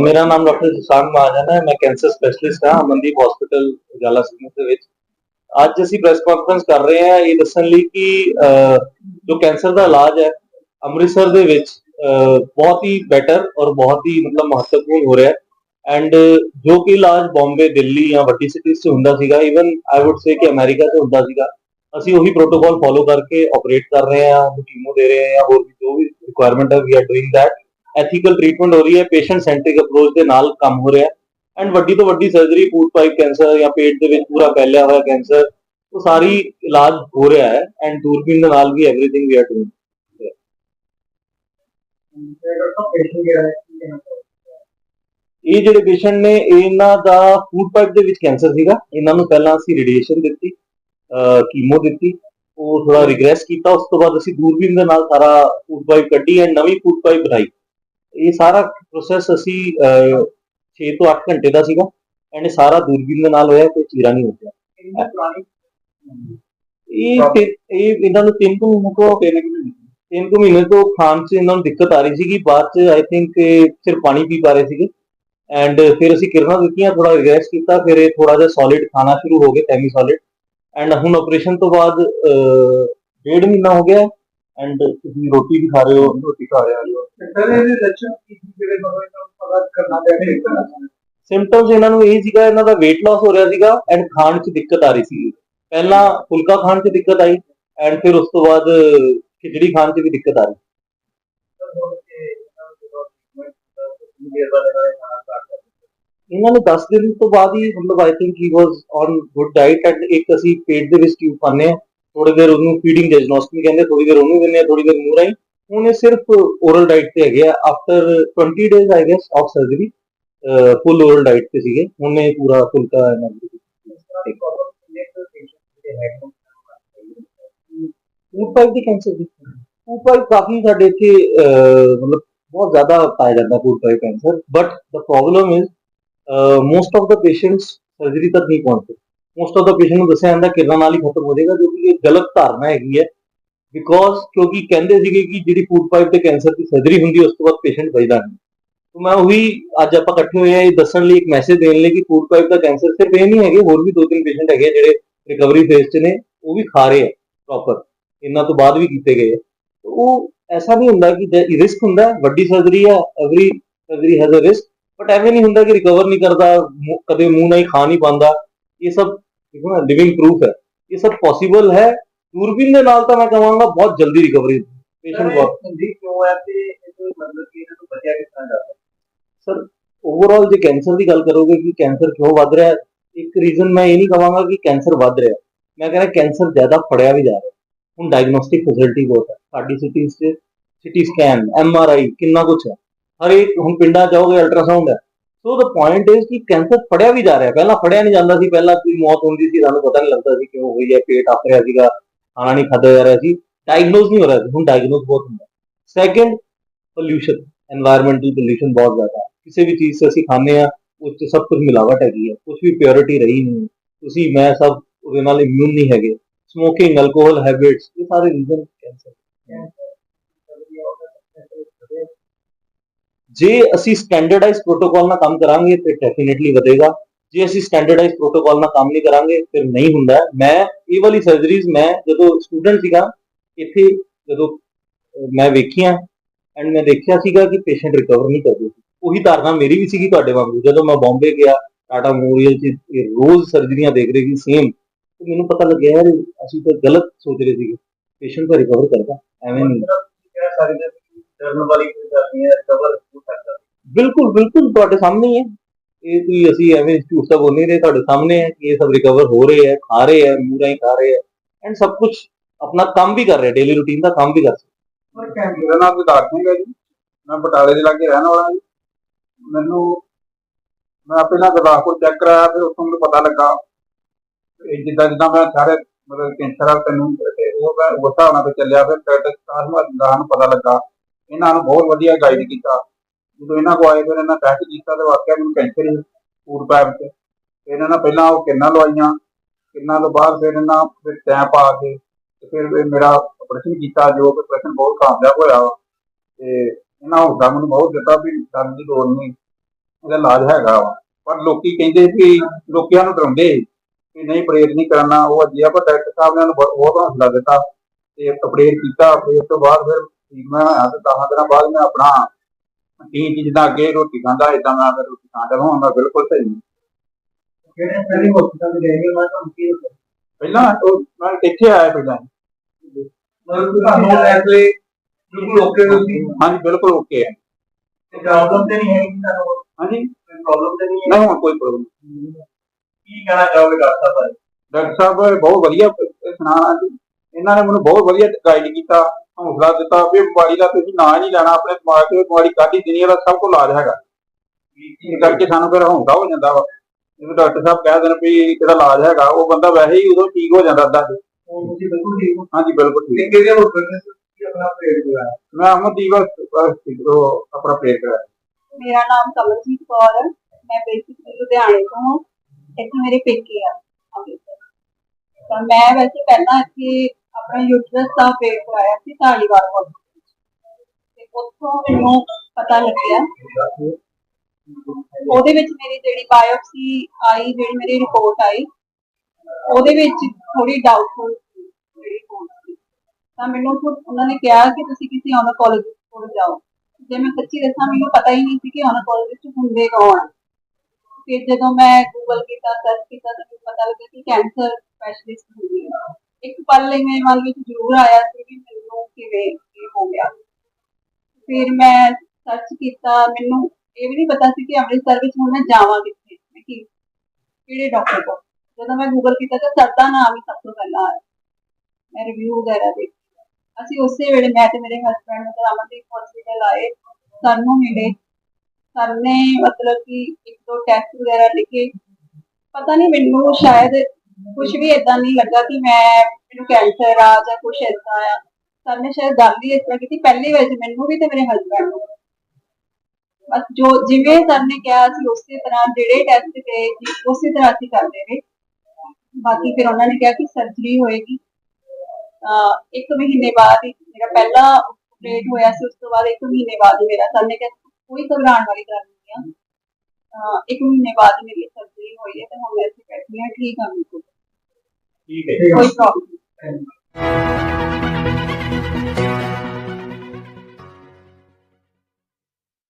ਮੇਰਾ ਨਾਮ ਡਾਕਟਰ ਜਸਾਨ ਮਹਾਜਨ ਹੈ, ਮੈਂ ਕੈਂਸਰ ਸਪੈਸ਼ਲਿਸਟ ਹਾਂ, ਅਮਨਦੀਪ ਹਸਪੀਟਲ ਗਾਲਾ ਸਿੰਘ ਦੇ ਵਿੱਚ। ਅੱਜ ਅਸੀਂ ਪ੍ਰੈਸ ਕਾਨਫਰੰਸ ਕਰ ਰਹੇ ਹਾਂ, ਇਹ ਦੱਸਣ ਲਈ ਕਿ ਜੋ ਕੈਂਸਰ ਦਾ ਇਲਾਜ ਹੈ, ਅੰਮ੍ਰਿਤਸਰ ਦੇ ਵਿੱਚ ਬਹੁਤ ਹੀ ਬੈਟਰ ਔਰ ਬਹੁਤ ਹੀ ਮਤਲਬ ਮਹੱਤਵਪੂਰਨ ਹੋ ਰਿਹਾ ਹੈ। ਐਂਡ ਜੋ ਕਿ ਇਲਾਜ ਬੰਬੇ ਦਿੱਲੀ ਜਾਂ ਵੱਡੀ ਸਿਟੀਜ਼ 'ਚ ਹੁੰਦਾ ਸੀਗਾ ਇਵਨ ਆਈ ਊਡ ਸੇ ਕਿ ਅਮਰੀਕਾ 'ਚ ਹੁੰਦਾ ਸੀਗਾ, ਅਸੀਂ ਉਹੀ ਪ੍ਰੋਟੋਕਾਲ ਫੋਲੋ ਕਰਕੇ ਆਪਰੇਟ ਕਰ ਰਹੇ ਹਾਂ ਕੀਮੋ ਦੇ ਰਹੇ ਹਾਂ ਹੋਰ ਵੀ ਜੋ ਵੀ ਰਿਕੁਆਇਰਮੈਂਟ ਹੈ we are doing that ethical treatment ਹੋ ਰਹੀ ਹੈ ਪੇਸ਼ੈਂਟ ਸੈਂਟਰਿਕ ਅਪਰੋਚ ਦੇ ਨਾਲ ਕੰਮ ਹੋ ਰਿਹਾ ਐਂਡ ਵੱਡੀ ਤੋਂ ਵੱਡੀ ਸਰਜਰੀ ਫੂਡ ਪਾਈਪ ਕੈਂਸਰ ਜਾਂ ਪੇਟ ਦੇ ਵਿੱਚ ਪੂਰਾ ਫੈਲਿਆ ਹੋਇਆ ਕੈਂਸਰ ਉਹ ਸਾਰੀ ਇਲਾਜ ਹੋ ਰਿਹਾ ਹੈ ਐਂਡ ਦੂਰਬੀਨ ਦੇ ਨਾਲ ਵੀ ਐਵਰੀਥਿੰਗ ਵੀ ਆਰ ਡੂਇੰਗ ਇਹ ਜਿਹੜੇ ਪੇਸ਼ੈਂਟ ਨੇ, ਇਹਨਾਂ ਦਾ ਫੂਡ ਪਾਈਪ ਦੇ ਵਿੱਚ ਕੈਂਸਰ ਸੀਗਾ। ਇਹਨਾਂ ਨੂੰ ਪਹਿਲਾਂ ਅਸੀਂ ਰੇਡੀਏਸ਼ਨ ਦਿੱਤੀ ਕੀਮੋ ਦਿੱਤੀ। ਉਹ ਥੋੜਾ ਰਿਗਰੈਸ ਕੀਤਾ, ਉਸ ਤੋਂ ਬਾਅਦ ਅਸੀਂ ਦੂਰਬੀਨ ਦੇ ਨਾਲ ਸਾਰਾ ਫੂਡ ਪਾਈਪ ਕੱਢੀ ਐਂਡ ਨਵੀਂ ਫੂਡ ਪਾਈਪ ਬਣਾਈ। ਇਹ ਸਾਰਾ ਪ੍ਰੋਸੈਸ ਅਸੀਂ 6 ਤੋਂ 8 ਘੰਟੇ ਦਾ ਸੀਗਾ ਐਂਡ ਸਾਰਾ ਦੂਰਬੀਨ ਦੇ ਨਾਲ ਹੋਇਆ ਕੋਈ ਚੀਰਾ ਨਹੀਂ ਹੋ ਗਿਆ ਇਹ ਇਹ ਇਹਨਾਂ ਨੂੰ 3 ਤੋਂ ਮਹੀਨੇ ਤੋਂ ਤਿੰਨ ਕੁ ਮਹੀਨੇ ਤੋਂ ਖਾਣ 'ਚ ਇਹਨਾਂ ਨੂੰ ਦਿੱਕਤ ਆ ਰਹੀ ਸੀਗੀ। ਬਾਅਦ 'ਚ ਆਈ ਥਿੰਕ ਸਿਰਫ ਪਾਣੀ ਪੀ ਪਾ ਰਹੇ ਸੀਗੇ। ਐਂਡ ਫਿਰ ਅਸੀਂ ਕਿਰਨਾਂ ਦਿੱਤੀਆਂ ਥੋੜਾ ਰਿਗਰੈਸ ਕੀਤਾ ਫਿਰ ਇਹ ਥੋੜਾ ਜਿਹਾ ਸੋਲਿਡ ਖਾਣਾ ਸ਼ੁਰੂ ਹੋ ਗਏ ਸੈਮੀ ਸੋਲਿਡ ਐਂਡ ਹੁਣ ਆਪਰੇਸ਼ਨ ਤੋਂ ਬਾਅਦ ਡੇਢ ਮਹੀਨਾ ਹੋ ਗਿਆ। ਐਂਡ ਤੁਸੀਂ ਰੋਟੀ ਵੀ ਖਾ ਰਹੇ ਹੋ ਰੋਟੀ ਖਾ ਰਹੇ ਹੋ। ਸਿੰਪਟਮਸ ਇਹਨਾਂ ਨੂੰ ਇਹ ਸੀਗਾ ਇਹਨਾਂ ਦਾ weight loss ਹੋ ਰਿਹਾ ਸੀਗਾ ਐਂਡ ਖਾਣ 'ਚ ਦਿੱਕਤ ਆ ਰਹੀ ਸੀ। ਪਹਿਲਾਂ ਫੁਲਕਾ ਖਾਣ 'ਚ ਦਿੱਕਤ ਆਈ ਐਂਡ ਫਿਰ ਉਸ ਤੋਂ ਬਾਅਦ ਖਿਚੜੀ ਖਾਣ 'ਚ ਵੀ ਦਿੱਕਤ ਆ ਰਹੀ। ਇਹਨਾਂ ਨੂੰ 10 ਦਿਨ ਤੋਂ ਬਾਅਦ ਹੀ ਮਤਲਬ I think he was on good diet and ਇੱਕ ਅਸੀਂ ਪੇਟ ਦੇ ਵਿੱਚ ਟਿਊਬ ਪਾਉਂਦੇ ਆ ਥੋੜੀ ਦੇਰ ਉਹਨੂੰ ਫੀਡਿੰਗ ਡਾਇਗਨੋਸਟਿਕ ਕਹਿੰਦੇ ਥੋੜੀ ਦੇਰ ਉਹਨੂੰ ਦਿੰਦੇ ਆ ਥੋੜੀ ਦੇਰ ਮੂੰਹ ਰਾਹੀਂ। ਹੁਣ ਇਹ ਸਿਰਫ ਓਰਲ ਡਾਈਟ ਤੇ ਹੈਗੇ ਆ। After 20 days I guess of surgery full oral diet ਤੇ ਸੀਗੇ। ਹੁਣ ਇਹ ਪੂਰਾ ਫੁਲਕਾ ਇਹਨਾਂ ਨੂੰ ਫੂਡ ਦੀ ਕੈਂਸਰ ਦੀ। ਫੂਡ ਕਾਫੀ ਸਾਡੇ ਇੱਥੇ ਮਤਲਬ ਬਹੁਤ ਜ਼ਿਆਦਾ ਪਾਇਆ ਜਾਂਦਾ food cancer but the problem is most of the patients surgery ਤੱਕ ਨਹੀਂ ਪਹੁੰਚਦੇ ਮੋਸਟ ਆਫ ਦਾ ਪੇਸ਼ੈਂਟ ਨੂੰ ਦੱਸਿਆ ਜਾਂਦਾ ਕਿਰਨਾਂ ਨਾਲ ਹੀ ਖਤਮ ਹੋ ਜਾਏਗਾ, ਜੋ ਕਿ ਇਹ ਗਲਤ ਧਾਰਨਾ ਹੈਗੀ ਹੈ। ਬਿਕੋਜ਼ ਕਿਉਂਕਿ ਕਹਿੰਦੇ ਸੀਗੇ ਕਿ ਜਿਹੜੀ ਫੂਡ ਪਾਈਪ ਤੇ ਕੈਂਸਰ ਦੀ ਸਰਜਰੀ ਹੁੰਦੀ, ਉਸ ਤੋਂ ਬਾਅਦ ਪੇਸ਼ੈਂਟ ਬਚਦਾ ਨਹੀਂ। ਤਾਂ ਮੈਂ ਉਹੀ ਅੱਜ ਆਪਾਂ ਇਕੱਠੇ ਹੋਏ ਆ ਇਹ ਦੱਸਣ ਲਈ ਇੱਕ ਮੈਸੇਜ ਦੇਣ ਲਈ ਕਿ ਫੂਡ ਪਾਈਪ ਦਾ ਕੈਂਸਰ ਸਿਰਫ ਇਹ ਨਹੀਂ ਹੈਗੇ, ਹੋਰ ਵੀ ਦੋ ਤਿੰਨ ਪੇਸ਼ੈਂਟ ਹੈਗੇ ਜਿਹੜੇ ਰਿਕਵਰੀ ਫੇਸ 'ਚ ਨੇ, ਉਹ ਵੀ ਖਾ ਰਹੇ ਆ ਪ੍ਰੋਪਰ ਇਹਨਾਂ ਤੋਂ ਬਾਅਦ ਵੀ ਕੀਤੇ ਗਏ ਆ। ਉਹ ਐਸਾ ਨਹੀਂ ਹੁੰਦਾ ਕਿ ਰਿਸਕ ਹੁੰਦਾ, ਵੱਡੀ ਸਰਜਰੀ ਹੈ every surgery has a risk but ਐਵੇਂ ਨਹੀਂ ਹੁੰਦਾ ਕਿ ਰਿਕਵਰ ਨਹੀਂ ਕਰਦਾ ਕਦੇ ਮੂੰਹ ਨਾਲ ਹੀ ਖਾ ਨਹੀਂ ਪਾਉਂਦਾ। ਇਹ ਸਭ ਦੇਖੋ ਨਾ ਲਿਵਿੰਗ ਪ੍ਰੂਫ ਹੈ। ਇਹ ਸਭ ਪੋਸੀਬਲ ਹੈ ਦੂਰਬੀਨ ਦੇ ਨਾਲ ਤਾਂ ਮੈਂ ਕਹਾਂਗਾ ਬਹੁਤ ਜਲਦੀ ਰਿਕਵਰੀ ਪੇਸ਼ੈਂਟ ਬਹੁਤ ਸਰ ਓਵਰਆਲ ਜੇ ਕੈਂਸਰ ਦੀ ਗੱਲ ਕਰੋਗੇ ਕਿ ਕੈਂਸਰ ਕਿਉਂ ਵੱਧ ਰਿਹਾ ਹੈ ਇੱਕ ਰੀਜ਼ਨ ਮੈਂ ਇਹ ਨਹੀਂ ਕਹਾਂਗਾ ਕਿ ਕੈਂਸਰ ਵੱਧ ਰਿਹਾ ਮੈਂ ਕਹਿੰਦਾ ਕੈਂਸਰ ਜ਼ਿਆਦਾ ਫੜਿਆ ਵੀ ਜਾ ਰਿਹਾ ਹੁਣ ਡਾਇਗਨੋਸਟਿਕ ਫੈਸਿਲਿਟੀ ਬਹੁਤ ਹੈ। ਸਾਡੀ ਸਿਟੀਜ਼ 'ਚ CT scan M R I ਕਿੰਨਾ ਕੁਝ ਹੈ। ਹਰ ਇੱਕ ਹੁਣ ਪਿੰਡਾਂ ਜਾਓਗੇ ਅਲਟਰਾਸਾਊਂਡ ਹੈ। ਸੋ ਦ ਪੁਆਇੰਟ ਇਜ਼ ਕਿ ਕੈਂਸਰ ਫੜਿਆ ਵੀ ਜਾ ਰਿਹਾ ਪਹਿਲਾਂ ਫੜਿਆ ਨਹੀਂ ਜਾਂਦਾ ਸੀ। ਪਹਿਲਾਂ ਕੋਈ ਮੌਤ ਹੁੰਦੀ ਸੀ ਸਾਨੂੰ ਪਤਾ ਨਹੀਂ ਲੱਗਦਾ ਸੀ ਕਿਉਂ ਹੋਈ ਹੈ ਪੇਟ ਆਫ ਰਿਹਾ ਸੀਗਾ। खाना नहीं खाता जा। रहा है डायग्नोज नहीं हो रहा है, हम डायग्नोज बहुत हूँ सेकेंड पोल्यूशन एनवायरमेंटल पोल्यूशन बहुत ज़्यादा है। किसी भी चीज़ से अभी खाने उस तो सब कुछ मिलावट हैगी है। कुछ भी प्योरिटी रही नहीं है। उसी मैं सब इम्यून नहीं है स्मोकिंग अल्कोहल हैबिट्स ये सारे रीजन कैंसर जे असी स्टैंडर्डाइज प्रोटोकॉल ना काम करा तो डेफिनेटली बढ़ेगा जे असी स्टैंडर्डाइज प्रोटोकॉल ना काम नहीं करा फिर नहीं हुंदा मैं ਇਹ ਵਾਲੀ ਸਰਜਰੀਜ਼ ਮੈਂ ਜਦੋਂ ਸਟੂਡੈਂਟ ਸੀਗਾ ਇੱਥੇ ਜਦੋਂ ਮੈਂ ਵੇਖੀਆਂ ਐਂਡ ਮੈਂ ਦੇਖਿਆ ਸੀਗਾ ਕਿ ਪੇਸ਼ੈਂਟ ਰਿਕਵਰ ਨਹੀਂ ਕਰਦੇ ਉਹੀ ਧਾਰਨਾ ਮੇਰੀ ਵੀ ਸੀਗੀ ਤੁਹਾਡੇ ਵਾਂਗੂ। ਜਦੋਂ ਮੈਂ ਬੰਬੇ ਗਿਆ ਟਾਟਾ ਮੈਮੋਰੀਅਲ 'ਚ ਇਹ ਰੋਜ਼ ਸਰਜਰੀਆਂ ਦੇਖ ਰਹੀ ਸੀ ਸੇਮ ਤੇ ਮੈਨੂੰ ਪਤਾ ਲੱਗਿਆ ਯਾਰ ਅਸੀਂ ਤਾਂ ਗਲਤ ਸੋਚ ਰਹੇ ਸੀਗੇ। ਪੇਸ਼ੈਂਟ ਤਾਂ ਰਿਕਵਰ ਕਰਦਾ ਐਵੇਂ ਨਹੀਂ। ਬਿਲਕੁਲ ਬਿਲਕੁਲ ਤੁਹਾਡੇ ਸਾਹਮਣੇ ਹੀ ਹੈ। ਇਹ ਕੋਈ ਅਸੀਂ ਐਵੇਂ ਝੂਠ ਤਾਂ ਬੋਲ ਨਹੀਂ ਰਹੇ, ਤੁਹਾਡੇ ਸਾਹਮਣੇ ਹੈ ਕਿ ਇਹ ਸਭ ਰਿਕਵਰ ਹੋ ਰਹੇ ਹੈ, ਖਾ ਰਹੇ ਹੈ, ਮੂੰਹ ਹੀ ਖਾ ਰਹੇ ਹੈ ਐਂਡ ਸਭ ਕੁਝ ਆਪਣਾ ਕੰਮ ਵੀ ਕਰ ਰਹੇ ਡੇਲੀ ਰੂਟੀਨ ਦਾ ਕੰਮ ਵੀ ਕਰ ਰਹੇ। ਮੇਰਾ ਨਾਮ ਵਿਕਾਸ ਸਿੰਘ ਹੈ ਜੀ, ਮੈਂ ਬਟਾਲੇ ਦੇ ਲਾਗੇ ਰਹਿਣ ਵਾਲਾ ਜੀ। ਮੈਨੂੰ, ਮੈਂ ਪਹਿਲਾਂ ਗੁਰਦਾਸਪੁਰ ਚੈੱਕ ਕਰਾਇਆ, ਫਿਰ ਉੱਥੋਂ ਮੈਨੂੰ ਪਤਾ ਲੱਗਾ ਇਹ ਜਿੱਦਾਂ ਜਿੱਦਾਂ ਮੈਂ ਸਾਰੇ ਮਤਲਬ ਕੈਂਸਰ ਵਾਲ ਤੈਨੂੰ ਉਹ ਮੈਂ ਉਸ ਹਿਸਾਬ ਨਾਲ ਚੱਲਿਆ, ਫਿਰ ਡਾਕਟਰ ਸਾਹਮਣੇ ਦਾ ਪਤਾ ਲੱਗਾ। ਇਹਨਾਂ ਨੂੰ ਬਹੁਤ ਵਧੀਆ ਗਾਈਡ ਕੀਤਾ। ਜਦੋਂ ਇਹਨਾਂ ਕੋ ਆਏ, ਫਿਰ ਇਹਨਾਂ ਟੈਸਟ ਕੀਤਾ ਤੇ ਵਾਕਿਆ ਮੈਨੂੰ ਕੈਂਸਰ ਹੀ ਫੂਡ ਪਾਈਪ ਤੇ ਇਹਨਾਂ ਨੇ ਪਹਿਲਾਂ ਉਹ ਕਿੰਨਾ ਲਵਾਈਆਂ, ਕਿੰਨਾ ਤੋਂ ਬਾਅਦ ਫਿਰ ਇਹਨਾਂ ਫਿਰ ਟੈਂਪ ਪਾ ਕੇ ਤੇ ਫਿਰ ਮੇਰਾ ਆਪਰੇਸ਼ਨ ਕੀਤਾ, ਜੋ ਕਿ ਆਪਰੇਸ਼ਨ ਬਹੁਤ ਕਾਮਯਾਬ ਹੋਇਆ ਤੇ ਇਹਨਾਂ ਹੌਸਲਾ ਮੈਨੂੰ ਬਹੁਤ ਦਿੱਤਾ ਵੀ ਦਰਦ ਦੀ ਲੋੜ ਨਹੀਂ, ਇਹਦਾ ਇਲਾਜ ਹੈਗਾ ਵਾ। ਪਰ ਲੋਕੀ ਕਹਿੰਦੇ ਵੀ ਲੋਕਾਂ ਨੂੰ ਡਰਾਉਂਦੇ ਕਿ ਨਹੀਂ ਪ੍ਰੇਰ ਨਹੀਂ ਕਰਨਾ, ਉਹ ਅਜਿਹਾ ਪਰ ਡਾਕਟਰ ਸਾਹਿਬ ਨੇ ਉਹਨੂੰ ਬਹੁਤ ਹੌਸਲਾ ਦਿੱਤਾ ਤੇ ਆਪਰੇਟ ਕੀਤਾ। ਫਿਰ ਤੋਂ ਬਾਅਦ ਫਿਰ ਮੈਂ ਹੋਇਆ ਤੇ 10 ਦਿਨਾਂ ਬਾਅਦ ਮੈਂ ਆਪਣਾ ਚ ਜਿੱਦਾਂ ਅੱਗੇ ਰੋਟੀ ਖਾਂਦਾ ਇਦਾਂ ਮੈਂ ਫਿਰ ਰੋਟੀ ਖਾਂਦਾ ਹੁਣ ਮੈਂ ਬਿਲਕੁਲ ਸਹੀ। ਹਾਂ। ਜਿਹੜੇ ਪਹਿਲੀ ਹਸਪਤਾਲ ਦੇ ਗਏ ਮੈਂ ਤੁਹਾਨੂੰ ਕੀ ਪਹਿਲਾਂ ਉਹ ਮੈਂ ਇੱਥੇ ਆਇਆ ਪਹਿਲਾਂ। ਮਤਲਬ ਤੁਹਾਨੂੰ ਐਸਲੇ ਬਿਲਕੁਲ ਓਕੇ ਹੋ ਸੀ ਹਾਂਜੀ ਬਿਲਕੁਲ ਓਕੇ ਹੈ। ਪ੍ਰੋਬਲਮ ਤੇ ਨਹੀਂ ਹੈ ਕਿ ਤੁਹਾਨੂੰ ਹਾਂਜੀ? ਪ੍ਰੋਬਲਮ ਤੇ ਨਹੀਂ ਹੈ? ਨਹੀਂ ਕੋਈ ਪ੍ਰੋਬਲਮ ਕੀ ਕਹਿਣਾ ਚਾਹੋਗੇ ਡਾਕਟਰ ਸਾਹਿਬ ਡਾਕਟਰ ਸਾਹਿਬ ਬਹੁਤ ਵਧੀਆ ਸੁਣਾਣਾ ਜੀ ਇਹਨਾਂ ਨੇ ਮੈਨੂੰ ਬਹੁਤ ਵਧੀਆ ਗਾਈਡ ਕੀਤਾ। ਹੌਸਲਾ ਦਿੱਤਾ ਵੀ ਬਿਮਾਰੀ ਦਾ ਤੁਸੀਂ ਨਾਂ ਹੀ ਨਹੀਂ ਲੈਣਾ ਆਪਣੇ ਦਿਮਾਗ 'ਚ ਬਿਮਾਰੀ ਕਾਦੀ ਦੁਨੀਆ ਦਾ ਸਭ ਕੋਲ ਇਲਾਜ ਹੈਗਾ। ਇਸ ਕਰਕੇ ਸਾਨੂੰ ਫਿਰ ਹੌਸਲਾ ਹੋ ਜਾਂਦਾ ਵਾ। ਜਦੋਂ ਡਾਕਟਰ ਸਾਹਿਬ ਕਹਿ ਦੇਣ ਵੀ ਇਹਦਾ ਇਲਾਜ ਹੈਗਾ ਉਹ ਬੰਦਾ ਵੈਸੇ ਹੀ ਉਦੋਂ ਠੀਕ ਹੋ ਜਾਂਦਾ ਅੱਧਾ ਤੁਸੀਂ ਬਿਲਕੁਲ ਠੀਕ ਹੋ? ਹਾਂਜੀ ਬਿਲਕੁਲ ਠੀਕ। ਤੇ ਕਿਹਦੇ ਹੋ ਗਏ ਤੁਸੀਂ ਆਪਣਾ ਪ੍ਰੇਡ ਕਰਾਇਆ? ਮੈਂ ਅਮਨਦੀਪ ਆਪਣਾ ਪ੍ਰੇਰ ਕਰਾਇਆ। ਮੇਰਾ ਨਾਮ ਕਮਲਜੀਤ ਕੌਰ ਹੈ। ਮੈਂ ਬੇਸਿਕਲੀ ਲੁਧਿਆਣੇ ਤੋਂ ਹਾਂ। ਇੱਥੇ ਮੇਰੇ ਪੇਕੇ ਆ। ਅੰਮ੍ਰਿਤਸਰ ਤਾਂ ਮੈਂ ਵੈਸੇ ਪਹਿਲਾਂ ਇੱਥੇ ਆਪਣਾ ਯੂਟਰਸ ਦਾ ਵੇਟ ਕਰਾਇਆ ਸੀ ਢਾਲੀਵਾਲ ਹਸਪਤਾਲ ਤੇ ਉੱਥੋਂ ਮੈਨੂੰ ਪਤਾ ਲੱਗਿਆ। ਉਹਦੇ ਵਿੱਚ ਮੇਰੀ ਜਿਹੜੀ ਬਾਇਓਪਸੀ ਆਈ, ਜਿਹੜੀ ਮੇਰੀ ਰਿਪੋਰਟ ਆਈ, ਉਹਦੇ ਵਿੱਚ ਥੋੜੀ ਡਾਊਟਫੁਲ ਜਿਹੜੀ ਰਿਪੋਰਟ ਸੀ। ਤਾਂ ਮੈਨੂੰ ਫਿਰ ਉਹਨਾਂ ਨੇ ਕਿਹਾ ਕਿ ਤੁਸੀਂ ਕਿਸੇ ਓਨਕੋਲੋਜਿਸਟ ਕੋਲ ਜਾਓ। ਜੇ ਮੈਂ ਸੱਚੀ ਦੱਸਾਂ, ਮੈਨੂੰ ਪਤਾ ਹੀ ਨਹੀਂ ਸੀ ਕਿ ਓਨਕੋਲੋਜਿਸਟ ਹੁੰਦੇ ਕੌਣ। ਫਿਰ ਜਦੋਂ ਮੈਂ ਗੂਗਲ ਕੀਤਾ ਸਰਚ ਕੀਤਾ, ਤਾਂ ਮੈਨੂੰ ਪਤਾ ਲੱਗਾ ਕਿ ਕੈਂਸਰ ਸਪੈਸ਼ਲਿਸਟ ਹੁੰਦੀ ਹੈ। ਇੱਕ ਪਲ ਲਈ ਮੇਰੇ ਮਨ ਵਿੱਚ ਜ਼ਰੂਰ ਆਇਆ ਸੀ ਕਿ ਮੈਨੂੰ ਕਿਵੇਂ ਇਹ ਹੋ ਗਿਆ। ਫਿਰ ਮੈਂ ਸਰਚ ਕੀਤਾ, ਮੈਨੂੰ ਇਹ ਵੀ ਨਹੀਂ ਪਤਾ ਸੀ ਕਿ ਅੰਮ੍ਰਿਤਸਰ ਵਿੱਚ ਹੁਣ ਮੈਂ ਜਾਵਾਂ ਕਿੱਥੇ, ਮੈਂ ਕੀ, ਕਿਹੜੇ ਡਾਕਟਰ ਕੋਲ। ਜਦੋਂ ਮੈਂ ਗੂਗਲ ਕੀਤਾ ਤਾਂ ਸਰ ਦਾ ਨਾਮ ਹੀ ਸਭ ਤੋਂ ਪਹਿਲਾਂ ਆਇਆ। ਮੈਂ ਰਿਵਿਊ ਵਗੈਰਾ ਦੇਖੀ। ਅਸੀਂ ਉਸੇ ਵੇਲੇ, ਮੈਂ ਤੇ ਮੇਰੇ ਹਸਬੰਡ ਮਤਲਬ ਅਮਨਦੀਪ ਹਸਪੀਟਲ ਆਏ। ਸਾਨੂੰ ਮਿਲੇ। ਸਰ ਨੇ ਮਤਲਬ ਕਿ ਇੱਕ ਦੋ ਟੈਸਟ ਵਗੈਰਾ ਲਿਖੇ। ਪਤਾ ਨਹੀਂ ਮੈਨੂੰ ਸ਼ਾਇਦ ਕੁਝ ਵੀ ਇਦਾਂ ਨਹੀਂ ਲੱਗਾ ਕਿ ਮੈਂ ਮੈਨੂੰ ਕੈਂਸਰ ਆ ਜਾਂ ਕੁਝ ਏਦਾਂ ਆ। ਸਰ ਨੇ ਸ਼ਾਇਦ ਗੱਲ ਹੀ ਇਸ ਤਰ੍ਹਾਂ ਕੀਤੀ, ਪਹਿਲੀ ਵਾਰ 'ਚ ਮੈਨੂੰ ਵੀ ਤੇ ਮੇਰੇ ਹਸਬੰਡ ਨੂੰ। ਬਸ ਜੋ ਜਿਵੇਂ ਸਰ ਨੇ ਕਿਹਾ ਸੀ ਉਸੇ ਤਰ੍ਹਾਂ ਜਿਹੜੇ ਟੈਸਟ ਗਏ ਜੀ, ਉਸੇ ਤਰ੍ਹਾਂ ਅਸੀਂ ਕਰਦੇ ਰਹੇ। ਬਾਕੀ ਫਿਰ ਉਹਨਾਂ ਨੇ ਕਿਹਾ ਕਿ ਸਰਜਰੀ ਹੋਏਗੀ। ਇੱਕ ਮਹੀਨੇ ਬਾਅਦ ਮੇਰਾ ਪਹਿਲਾ ਆਪਰੇਟ ਹੋਇਆ ਸੀ, ਉਸ ਤੋਂ ਬਾਅਦ ਇੱਕ ਮਹੀਨੇ ਬਾਅਦ ਮੇਰਾ। ਸਰ ਨੇ ਕਿਹਾ, ਕੋਈ ਘਬਰਾਉਣ ਵਾਲੀ ਗੱਲ ਨਹੀਂ ਆ। ਇੱਕ ਮਹੀਨੇ ਬਾਅਦ ਮੇਰੀ ਸਰਜਰੀ ਹੋਈ ਹੈ ਤੇ ਹੁਣ ਮੈਂ ਇੱਥੇ ਬੈਠੀ ਹਾਂ, ਠੀਕ ਹਾਂ ਬਿਲਕੁਲ। ਠੀਕ ਹੈ ਕੋਈ ਪ੍ਰੋਬਲਮ ਨਹੀਂ